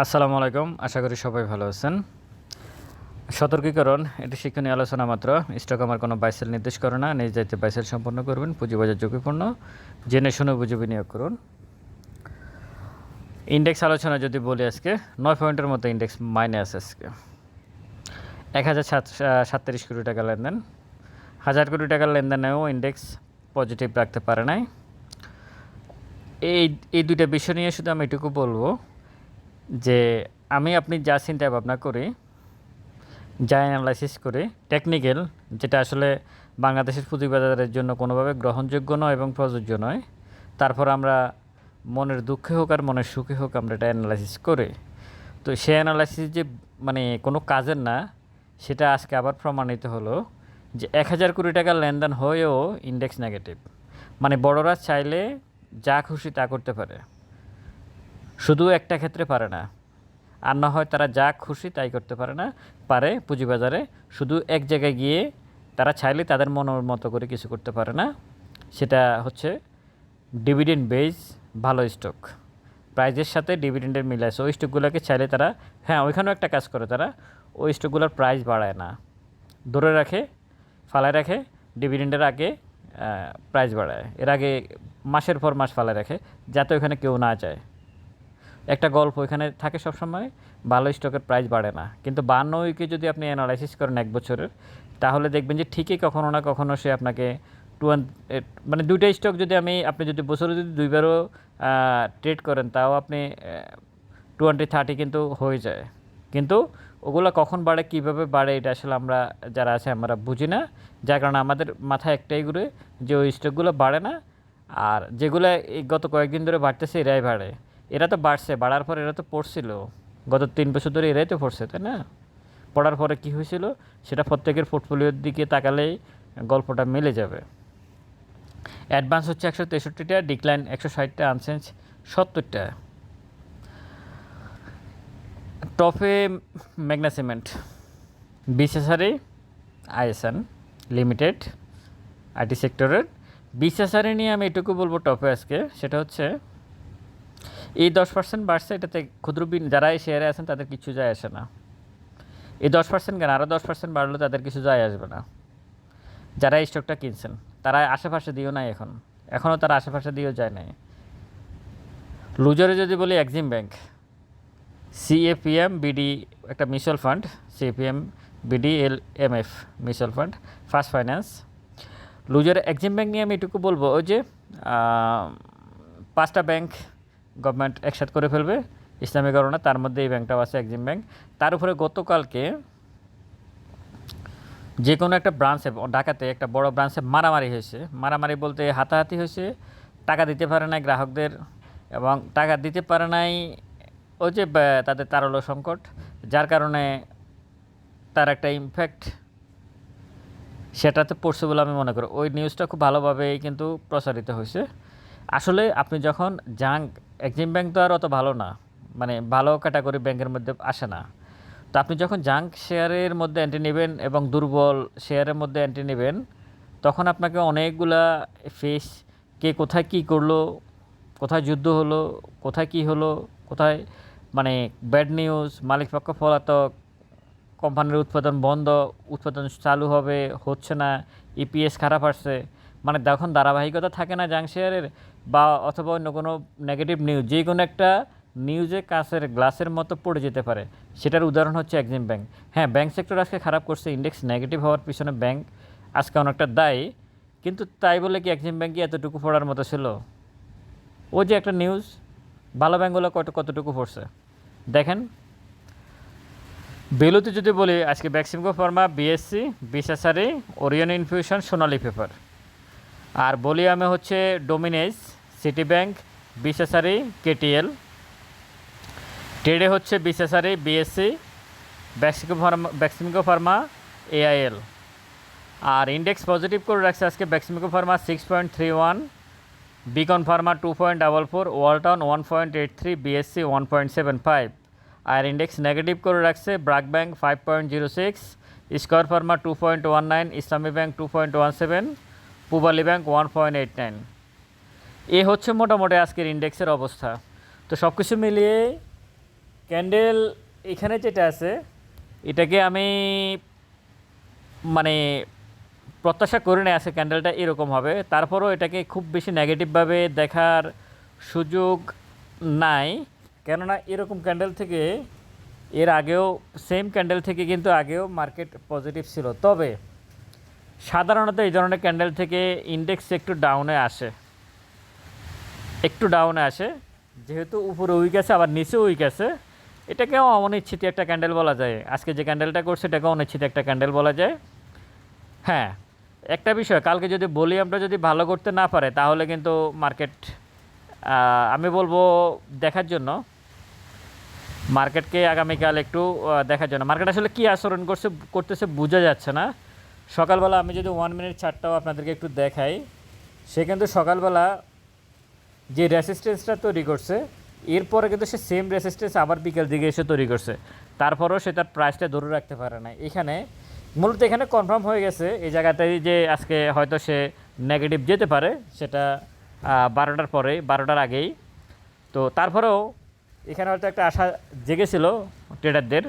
আসসালামু আলাইকুম, আশা করি সবাই ভালো আছেন। সতর্কীকরণ, এটি শিক্ষণীয় আলোচনা মাত্র। স্টক আমার কোনো বাইসেল নির্দেশ করে না, নিজ দায়িত্বে বাইসেল সম্পন্ন করবেন, পুঁজিবাজার ঝুঁকিপূর্ণ। জেনে শুনে বুঝে বিনিয়োগ করুন। ইন্ডেক্স আলোচনা যদি বলি আজকে, নয় পয়েন্টের মতো ইন্ডেক্স মাইনে আছে আজকে। এক হাজার সাত সাতত্রিশ কোটি টাকা লেনদেন। হাজার কোটি টাকার লেনদেনেও ইন্ডেক্স পজিটিভ রাখতে পারে নাই। এই এই দুইটা বিষয় নিয়ে শুধু আমি এটুকু বলব যে আমি আপনি যা চিন্তা ভাবনা করি, যা অ্যানালাইসিস করি টেকনিক্যাল যেটা আসলে বাংলাদেশের পুঁজিবাজারের জন্য কোনোভাবে গ্রহণযোগ্য নয় এবং প্রযোজ্য নয়, তারপর আমরা মনের দুঃখে হোক আর মনের সুখে হোক আমরা এটা অ্যানালাইসিস করি। তো সেই অ্যানালাইসিস যে মানে কোনো কাজের না, সেটা আজকে আবার প্রমাণিত হলো যে এক হাজার কোটি টাকার লেনদেন হয়েও ইন্ডেক্স নেগেটিভ মানে বড়রা চাইলে যা খুশি তা করতে পারে। শুধু একটা ক্ষেত্রে পারে না। আর না হয় তারা যা খুশি তাই করতে পারে না। পারে পুঁজিবাজারে, শুধু এক জায়গায় গিয়ে তারা চাইলে তাদের মনের মতো করে কিছু করতে পারে না। সেটা হচ্ছে ডিভিডেন্ড বেজ ভালো স্টক প্রাইজের সাথে ডিভিডেন্ডের মিল আছে। ওই স্টকগুলোকে চাইলে তারা হ্যাঁ ওইখানেও একটা কাজ করে তারা, ওই স্টকগুলোর প্রাইস বাড়ায় না। ধরে রাখে, ফালায় রাখে ডিভিডেন্ডের আগে প্রাইস বাড়ায়। এর আগে মাসের পর মাস ফালায় রাখে, যাতে ওইখানে কেউ না যায়। একটা গল্প এখানে থাকে সবসময় ভালো স্টকের প্রাইস বাড়ে না। কিন্তু বান্ন উইকে যদি আপনি অ্যানালাইসিস করেন এক বছরের, তাহলে দেখবেন যে ঠিকই কখনো না কখনো সে আপনাকে টু মানে দুইটা স্টক যদি আমি, আপনি যদি বছরে যদি দুইবারও ট্রেড করেন, তাও আপনি টোয়েন্টি থার্টি কিন্তু হয়ে যায়। কিন্তু ওগুলো কখন বাড়ে, কীভাবে বাড়ে, এটা আসলে আমরা যারা আছে আমরা বুঝি না। যার কারণে আমাদের মাথায় একটাই ঘুরে যে ওই স্টকগুলো বাড়ে না, আর যেগুলো গত কয়েকদিন ধরে বাড়তেছে, এরাই বাড়ে। এরা তো বাড়ছে, বাড়ার পর এরা তো পড়ছিল। গত তিন বছর ধরে এরাই তো পড়ছে, তাই না? পড়ার পরে কী হয়েছিল? সেটা প্রত্যেকের পোর্টফোলিওর দিকে তাকালেই গল্পটা মিলে যাবে। অ্যাডভান্স হচ্ছে একশো তেষট্টিটা ডিক্লাইন একশো ষাটটা আনসেন্স সত্তরটা। টপে ম্যাগনা সিমেন্ট বিশেষারি আইএসএন লিমিটেড আইটি সেক্টরের বিশেষারি নিয়ে আমি এটুকু বলব টপে আজকে, সেটা হচ্ছে এই দশ পার্সেন্ট বাড়ছে, এটাতে ক্ষুদ্র যারা এই শেয়ারে আছেন, তাদের কিছু যায় আসে না। এই দশ পার্সেন্ট কেন? আরও দশ পার্সেন্ট বাড়লেও তাদের কিছু যায় আসবে না। যারা এই স্টকটা কিনছেন, তারা আশেপাশে দিয়েও নাই এখন। এখনও তারা আশেপাশে দিয়েও যায় নাই। লুজারে যদি বলি এক্সিম ব্যাংক সিএপিএম বিডি একটা mutual fund CAPM BD L M F mutual fund first finance loser Exim bank নিয়ে আমি এটুকু বলব, ওই যে পাঁচটা ব্যাংক গভর্নমেন্ট একসাথ করে ফেলবে ইসলামীকরণে তার মধ্যে এই ব্যাংকটাও আছে এক্সিম ব্যাংক তার উপরে গতকালকে যে কোনো একটা ব্রাঞ্চে ঢাকাতে একটা বড় ব্রাঞ্চে মারামারি হয়েছে। মারামারি বলতে হাতাহাতি হয়েছে, টাকা দিতে পারে নাই গ্রাহকদের এবং টাকা দিতে পারে নাই ওই যে তাদের তারল্য সংকট, যার কারণে তার একটা ইমফ্যাক্ট সেটাতে পড়ছে বলে আমি মনে করি। ওই নিউজটা খুব ভালোভাবেই কিন্তু প্রচারিত হয়েছে। আসলে আপনি যখন জাঙ্ক এক্সিম ব্যাংক তো আর অত ভালো না মানে ভালো ক্যাটাগরি ব্যাংকের মধ্যে আসে না। তো আপনি যখন জাঙ্ক শেয়ারের মধ্যে এন্ট্রি নেবেন এবং দুর্বল শেয়ারের মধ্যে এন্ট্রি নেবেন, তখন আপনাকে অনেকগুলা ফেস কে কোথায় কি করল, কোথায় যুদ্ধ হলো, কোথায় কি হলো, কোথায় মানে ব্যাড নিউজ মালিক পক্ষ পলাতক কোম্পানির উৎপাদন বন্ধ, উৎপাদন চালু হবে, হচ্ছে না ইপিএস খারাপ আসছে মানে তখন ধারাবাহিকতা থাকে না জাং শেয়ারের বা অথবা অন্য কোনো নেগেটিভ নিউজ যে কোনো একটা নিউজে কাছের গ্লাসের মতো পড়ে যেতে পারে। সেটার উদাহরণ হচ্ছে এক্সিম ব্যাংক হ্যাঁ ব্যাংক সেক্টর আজকে খারাপ করছে ইন্ডেক্স নেগেটিভ হওয়ার পিছনে ব্যাংক আজকে অনেকটা দায়ী, কিন্তু তাই বলে কি এক্সিম ব্যাংকই এতটুকু পড়ার মতো ছিল? ও যে একটা নিউজ ভালো ব্যাংকগুলো কত কতটুকু পড়ছে? দেখেন। বেলুতে যদি বলি, আজকে ব্যাক্সিমকো ফার্মা বিএসসি বিশেষারি ওরিয়ন ইনফিউশন সোনালি পেপার আর বলি আমি হচ্ছে ডোমিনেজ সিটি ব্যাংক বিশেষারি কেটিএল ট্রেডে হচ্ছে বিশেষারি BSC Beximco pharma Beximco pharma AIL আর ইন্ডেক্স পজিটিভ করে রাখছে আজকে Beximco pharma six point three one Beacon pharma two point double four Walton one point eight three BSC one point seven five আর index negative করে রাখছে BRAC bank five point zero six square pharma two point one nine Islami bank two point one seven Pubali bank one point eight nine এ হচ্ছে মোটামুটি আজকের ইন্ডেক্সের অবস্থা। তো সব কিছু মিলিয়ে ক্যান্ডেল এখানে যেটা আছে, এটাকে আমি মানে প্রত্যাশা করে নেই আছে ক্যান্ডেলটা এরকম হবে। তারপরও এটাকে খুব বেশি নেগেটিভভাবে দেখার সুযোগ নাই। কেননা এরকম ক্যান্ডেল থেকে, এর আগেও সেম ক্যান্ডেল থেকে কিন্তু আগেও মার্কেট পজিটিভ ছিল। তবে সাধারণত এই ধরনের ক্যান্ডেল থেকে ইন্ডেক্স একটু ডাউনে আসে। একটু ডাউনে আসে। যেহেতু উপরে উইক আছে, আবার নিচে উইক আছে। এটাকেও অনিশ্চিত একটা ক্যান্ডেল বলা যায়। আজকে যে ক্যান্ডেলটা করছে এটাকে অনিশ্চিত একটা ক্যান্ডেল বলা যায়। হ্যাঁ একটা বিষয়, কালকে যদি বলি আমরা যদি ভালো করতে না পারে, তাহলে কিন্তু মার্কেট আমি বলব দেখার জন্য। মার্কেটকে আগামীকাল একটু দেখার জন্য। মার্কেট আসলে কী আচরণ করছে, করতেছে বোঝা যাচ্ছে না। সকালবেলা আমি যদি ওয়ান মিনিট চারটাও আপনাদেরকে একটু দেখাই, সে কিন্তু সকালবেলা যে রেসিস্টেন্সটা তৈরি করছে, এরপরে কিন্তু সে সেম রেসিস্টেন্স আবার বিকেল দিকে এসে তৈরি করছে। তারপরেও সে তার প্রাইসটা ধরে রাখতে পারে না এখানে মূলত এখানে কনফার্ম হয়ে গেছে, এই জায়গাটায় যে আজকে হয়তো সে নেগেটিভ যেতে পারে, সেটা বারোটার পরে, বারোটার আগেই। তো তারপরেও এখানে হয়তো একটা আশা জেগেছিল ট্রেডারদের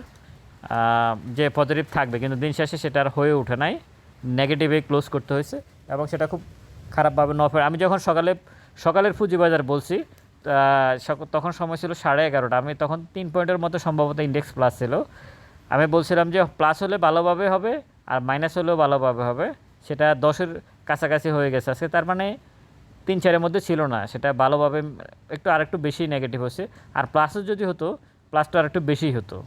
যে পজিটিভ থাকবে, কিন্তু দিন শেষে সেটা আর হয়ে ওঠে নাই। নেগেটিভে ক্লোজ করতে হয়েছে এবং সেটা খুব খারাপভাবে নফের আমি যখন সকালে সকালের পুঁজিবাজার বলছি তখন সময় ছিল সাড়ে এগারোটা। আমি তখন তিন পয়েন্টের মতো সম্ভবত ইন্ডেক্স প্লাস ছিল। আমি বলছিলাম যে প্লাস হলে ভালোভাবে হবে আর মাইনাস হলেও ভালোভাবে হবে। সেটা দশের কাছাকাছি হয়ে গেছে। আজকে তার মানে তিন চারের মধ্যে ছিল না। সেটা ভালোভাবে একটু আর একটু বেশি নেগেটিভ হচ্ছে। আর প্লাসও যদি হতো প্লাসটা আরেকটু বেশি হতো।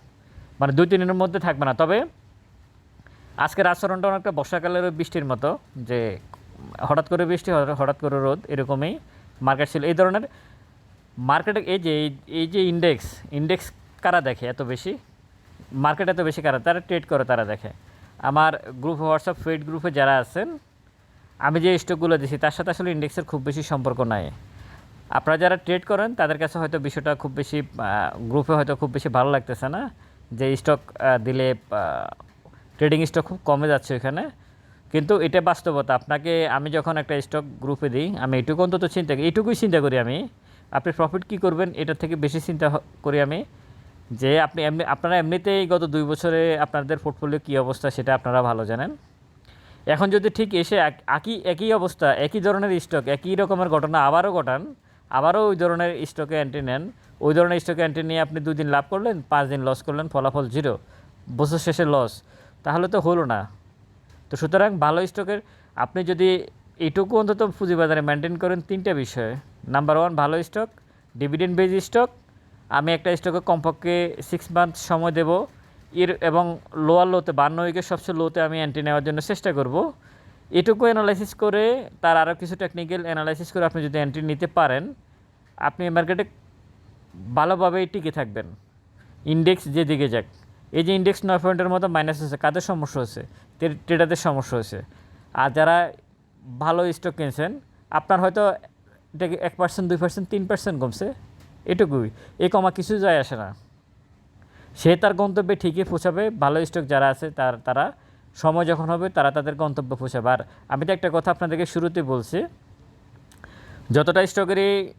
মানে দুই তিনের মধ্যে থাকবে না। তবে আজকের আচরণটা অনেকটা বর্ষাকালের বৃষ্টির মতো যে হঠাৎ করে বৃষ্টি, হঠাৎ- করে রোদ, এরকমই মার্কেট ছিল। এই ধরনের মার্কেটে এই যে, এই- যে ইন্ডেক্স ইন্ডেক্স কারা দেখে এত বেশি? মার্কেট এত বেশি কারা? তারা ট্রেড করে, তারা দেখে। আমার গ্রুপ হোয়াটসঅ্যাপ ফেড গ্রুপে যারা আছেন, আমি যে স্টকগুলো দিছি, তার সাথে আসলে ইন্ডেক্সের খুব বেশি সম্পর্ক নাই। আপনারা যারা ট্রেড করেন, তাদের কাছে হয়তো বিষয়টা খুব বেশি গ্রুপে হয়তো খুব বেশি ভালো লাগতেছে না। যে স্টক দিলে ট্রেডিং স্টক খুব কমে যাচ্ছে এখানে কিন্তু এটা বাস্তবতা। আপনাকে আমি যখন একটা স্টক গ্রুপে দিই, আমি এটুকু অন্তত চিন্তা করি, এটুকুই চিন্তা করি আমি, আপনি প্রফিট কী করবেন এটার থেকে বেশি চিন্তা করি আমি, যে আপনি এমনি, আপনারা এমনিতেই গত দুই বছরে আপনাদের পোর্টফোলিও কী অবস্থা সেটা আপনারা ভালো জানেন। এখন যদি ঠিক এসে এক- একই একই অবস্থা, একই ধরনের স্টক একই রকমের ঘটনা আবারও ঘটান, আবারও ওই ধরনের স্টকে এন্ট্রি নেন, ওই ধরনের স্টকে এন্ট্রি নিয়ে আপনি দুই দিন লাভ করলেন, পাঁচ দিন লস করলেন, ফলাফল জিরো বছর শেষে লস তাহলে তো হলো না। তো সুতরাং ভালো স্টকের, আপনি যদি এইটুকু অন্তত পুঁজিবাজারে মেনটেন করেন তিনটা বিষয়। নাম্বার ওয়ান ভালো স্টক ডিভিডেন্ড বেজ স্টক আমি একটা স্টকে কমপক্ষে সিক্স মান্থ সময় দেব। এর এবং লোয়ার লোতে বান্ন উইকের সবচেয়ে লোতে আমি অ্যান্টি নেওয়ার জন্য চেষ্টা করব। এটুকু অ্যানালাইসিস করে, তার আরও কিছু টেকনিক্যাল অ্যানালাইসিস করে আপনি যদি এন্ট্রি নিতে পারেন, আপনি মার্কেটে ভালোভাবেই টিকে থাকবেন। ইন্ডেক্স যে দিকে যাক। এই যে ইন্ডেক্স নয় পয়েন্টের মতো মাইনাস হচ্ছে কাদের সমস্যা হচ্ছে ট্রেডারদের সমস্যা হয়েছে। আর যারা ভালো স্টক কিনছেন, আপনার হয়তো এটা এক পার্সেন্ট দুই পার্সেন্ট তিন পার্সেন্ট কমছে। এটুকুই। এ কমা কিছু যায় আসে না। সে তার গন্তব্যে ঠিকই পৌঁছাবে। ভালো স্টক যারা আছে, তার, তারা সময় যখন হবে, তারা তাদের গন্তব্যে পৌঁছাবে। আর আমি তো একটা কথা আপনাদেরকে শুরুতে বলছি, যতটা স্টকেরই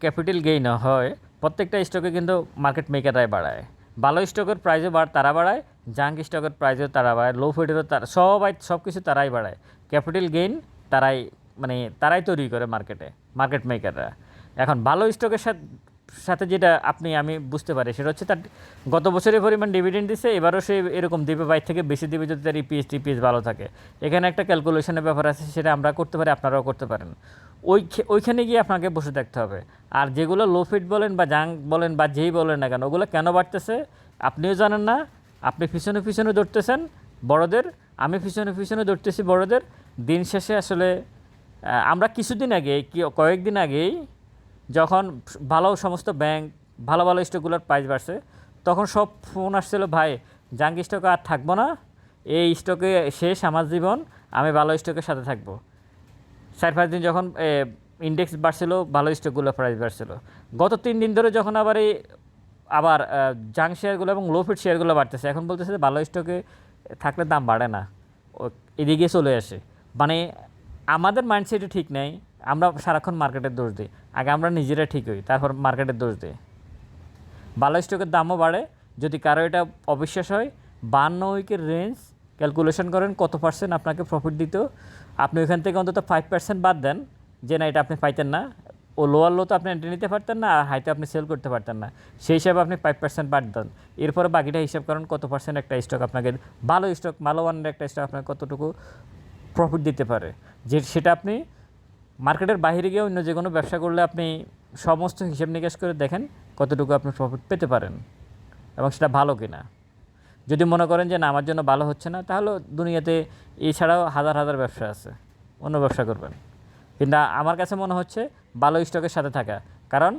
ক্যাপিটাল গেইন হয়, প্রত্যেকটা স্টকে কিন্তু মার্কেট মেকাররাই বাড়ায়। ভালো স্টকের প্রাইসও বাড়, তারা বাড়ায়। জাঙ্ক স্টকের প্রাইসও তারা বাড়ায় লো ফিডেরও তারা, সবাই সব কিছু তারাই বাড়ায়। ক্যাপিটাল গেইন তারাই মানে তারাই তৈরি করে মার্কেটে, মার্কেট মেকাররা। এখন ভালো স্টকের সাথে সাথে যেটা আপনি আমি বুঝতে পারি, সেটা হচ্ছে তার গত বছরের পরিমাণ ডিভিডেন্ড দিছে, এবারও সে এরকম দিবে, বাইর থেকে বেশি দিবে যদি তার ইপিএস টিপিএস ভালো থাকে। এখানে একটা ক্যালকুলেশনের ব্যাপার আছে, সেটা আমরা করতে পারি, আপনারাও করতে পারেন। ওই ওইখানে গিয়ে আপনাকে বসে থাকতে হবে। আর যেগুলো লো ফিট বলেন বা জাঙ্ক বলেন বা যেই বলেন না কেন, ওগুলো কেন বাড়তেছে, আপনিও জানেন না আপনি পিছনে পিছনে দৌড়তেছেন বড়দের, আমি পিছনে পিছনে দৌড়তেছি বড়দের। দিন শেষে আসলে আমরা কিছুদিন আগে কয়েকদিন আগেই যখন ভালো সমস্ত ব্যাংক, ভালো ভালো স্টকগুলোর প্রাইস বাড়ছে, তখন সব ফোন আসছিল, ভাই জাঙ্ক স্টকে আর থাকব না। এই স্টকে শেষ আমার জীবন, আমি ভালো স্টকের সাথে থাকব। চার পাঁচ দিন যখন ইন্ডেক্স বাড়ছিল, ভালো স্টকগুলো প্রাইস বাড়ছিল। গত তিন দিন ধরে যখন আবার এই আবার জাঙ্ক শেয়ারগুলো এবং লো ফিট শেয়ারগুলো বাড়তেছে। এখন বলতেছে যে ভালো স্টকে থাকলে দাম বাড়ে না। এদিকে চলে আসে। মানে আমাদের মাইন্ডসেটই ঠিক নেই। আমরা সারাক্ষণ মার্কেটের দোষ দিই। আগে আমরা নিজেরা ঠিক হই, তারপর মার্কেটের দোষ দিই। ভালো স্টকের দামও বাড়ে। যদি কারও এটা অবিশ্বাস হয় বান্ন উইকের রেঞ্জ ক্যালকুলেশন করেন, কত পার্সেন্ট আপনাকে প্রফিট দিত? আপনি ওইখান থেকে অন্তত ফাইভ পার্সেন্ট বাদ দেন। যে না, এটা আপনি পাইতেন না। ও লোয়ার লো তো আপনি এন্ট্রি নিতে পারতেন না, আর হাইতে আপনি সেল করতে পারতেন না। সেই হিসাবে আপনি ফাইভ পার্সেন্ট বাদ দেন। এরপরে বাকিটা হিসাব করেন কত পার্সেন্ট একটা স্টক আপনাকে, ভালো স্টক ভালো মানের একটা স্টক আপনাকে কতটুকু প্রফিট দিতে পারে। যে, সেটা আপনি মার্কেটের বাইরে গিয়ে অন্য যে কোনো ব্যবসা করলে আপনি সমস্ত হিসাব নিকাশ করে দেখেন কতটুকু আপনি প্রফিট পেতে পারেন এবং সেটা ভালো কিনা। যদি মনে করেন যে, না, আমার জন্য ভালো হচ্ছে না, তাহলে দুনিয়াতে এছাড়াও হাজার হাজার ব্যবসা আছে। অন্য ব্যবসা করবেন। কিন্তু আমার কাছে মনে হচ্ছে ভালো স্টকের সাথে থাকা। কারণ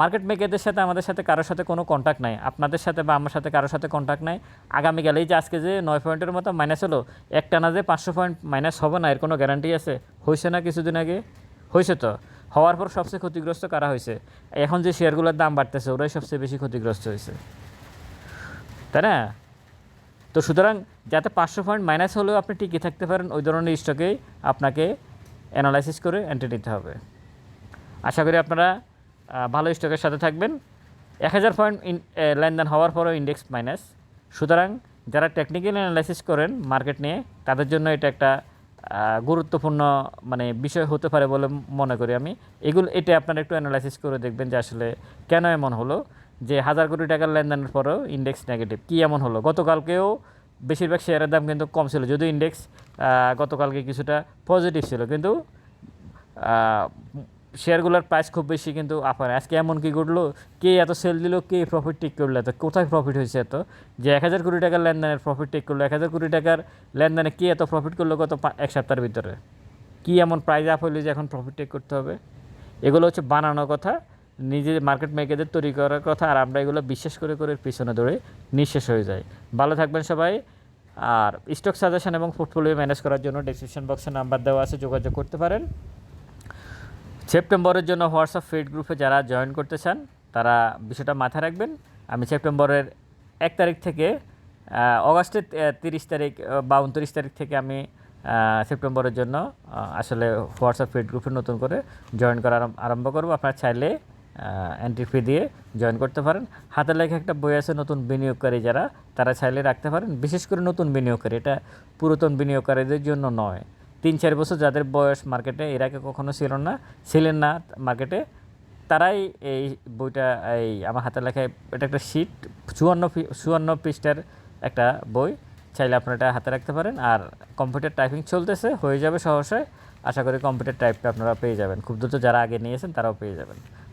মার্কেট মেকারদের সাথে, আমাদের সাথে কারোর সাথে কোনো কন্ট্যাক্ট নাই। আপনাদের সাথে বা আমার সাথে কারোর সাথে কন্ট্যাক্ট নাই। আগামীকাল এই যে আজকে যে নয় পয়েন্টের মতো মাইনাস হলো, একটা না যে পাঁচশো পয়েন্ট মাইনাস হবে না, এর কোনো গ্যারান্টি আছে? হয়েছে না কিছুদিন আগে? হয়েছে তো। হওয়ার পর সবচেয়ে ক্ষতিগ্রস্ত কারা হয়েছে? এখন যে শেয়ারগুলোর দাম বাড়তেছে, ওরাই সবচেয়ে বেশি ক্ষতিগ্রস্ত হয়েছে। তাই না? তো সুতরাং যাতে পাঁচশো পয়েন্ট মাইনাস হলেও আপনি টিকে থাকতে পারেন, ওই ধরনের স্টকেই আপনাকে অ্যানালাইসিস করে এন্ট্রি নিতে হবে। আশা করি আপনারা ভালো স্টকের সাথে থাকবেন। এক হাজার পয়েন্ট লেনদেন হওয়ার পরেও ইন্ডেক্স মাইনাস সুতরাং যারা টেকনিক্যাল অ্যানালাইসিস করেন মার্কেট নিয়ে, তাদের জন্য এটা একটা গুরুত্বপূর্ণ মানে বিষয় হতে পারে বলে মনে করি আমি। এগুলো, এটা আপনারা একটু অ্যানালাইসিস করে দেখবেন যে আসলে কেন এমন হলো, যে হাজার কোটি টাকার লেনদেনের পরেও ইন্ডেক্স নেগেটিভ কী এমন হলো? গতকালকেও বেশিরভাগ শেয়ারের দাম কিন্তু কম ছিল, যদিও ইন্ডেক্স গতকালকে কিছুটা পজিটিভ ছিল, কিন্তু শেয়ারগুলোর প্রাইস খুব বেশি কিন্তু আপার আজকে এমন কি ঘটলো? কে এত সেল দিল? কে প্রফিট টেক করল এত? কোথায় প্রফিট হয়েছে এত? যে এক হাজার কোটি টাকার লেনদেনের প্রফিট টেক করল, এক হাজার কোটি টাকার লেনদেনে কে এত প্রফিট করল গত এক সপ্তাহের ভিতরে? কি এমন প্রাইস আপ হইল যে এখন প্রফিট টেক করতে হবে? এগুলো হচ্ছে বানানো কথা। নিজে মার্কেট মেকারদের তৈরি করার কথা আর আমরা এগুলো বিশ্বাস করে করে পিছনে দৌড়ে নিঃশেষ হয়ে যায় ভালো থাকবেন সবাই। আর স্টক সাজেশন এবং পোর্টফোলিও ম্যানেজ করার জন্য ডিসক্রিপশন বক্সে নাম্বার দেওয়া আছে, যোগাযোগ করতে পারেন। সেপ্টেম্বরের জন্য হোয়াটসঅ্যাপ ফিড গ্রুপে যারা জয়েন করতে চান, তারা বিষয়টা মাথায় রাখবেন। আমি সেপ্টেম্বরের এক তারিখ থেকে অগাস্টের তিরিশ তারিখ বা উনত্রিশ তারিখ থেকে আমি সেপ্টেম্বরের জন্য আসলে হোয়াটসঅ্যাপ ফেড গ্রুপে নতুন করে জয়েন করা আরম- আরম্ভ করব। আপনারা চাইলে এন্ট্রি ফি দিয়ে জয়েন করতে পারেন। হাতে লেখা একটা বই আছে নতুন বিনিয়োগকারী যারা, তারা চাইলে রাখতে পারেন। বিশেষ করে নতুন বিনিয়োগকারী, এটা পুরাতন বিনিয়োগকারীদের জন্য নয়। তিন চার বছর যাদের বয়স মার্কেটে এর আগে কখনো ছিল না, ছিলেন না মার্কেটে তারাই এই বইটা, এই আমার হাতে লেখায় এটা একটা শিট চুয়ান্ন চুয়ান্ন পৃষ্ঠার একটা বই। চাইলে আপনারা এটা হাতে রাখতে পারেন। আর কম্পিউটার টাইপিং চলতেছে, হয়ে যাবে সহসায় আশা করি কম্পিউটার টাইপটা আপনারা পেয়ে যাবেন। খুব দ্রুত যারা আগে নিয়েছেন, তারাও পেয়ে যাবেন।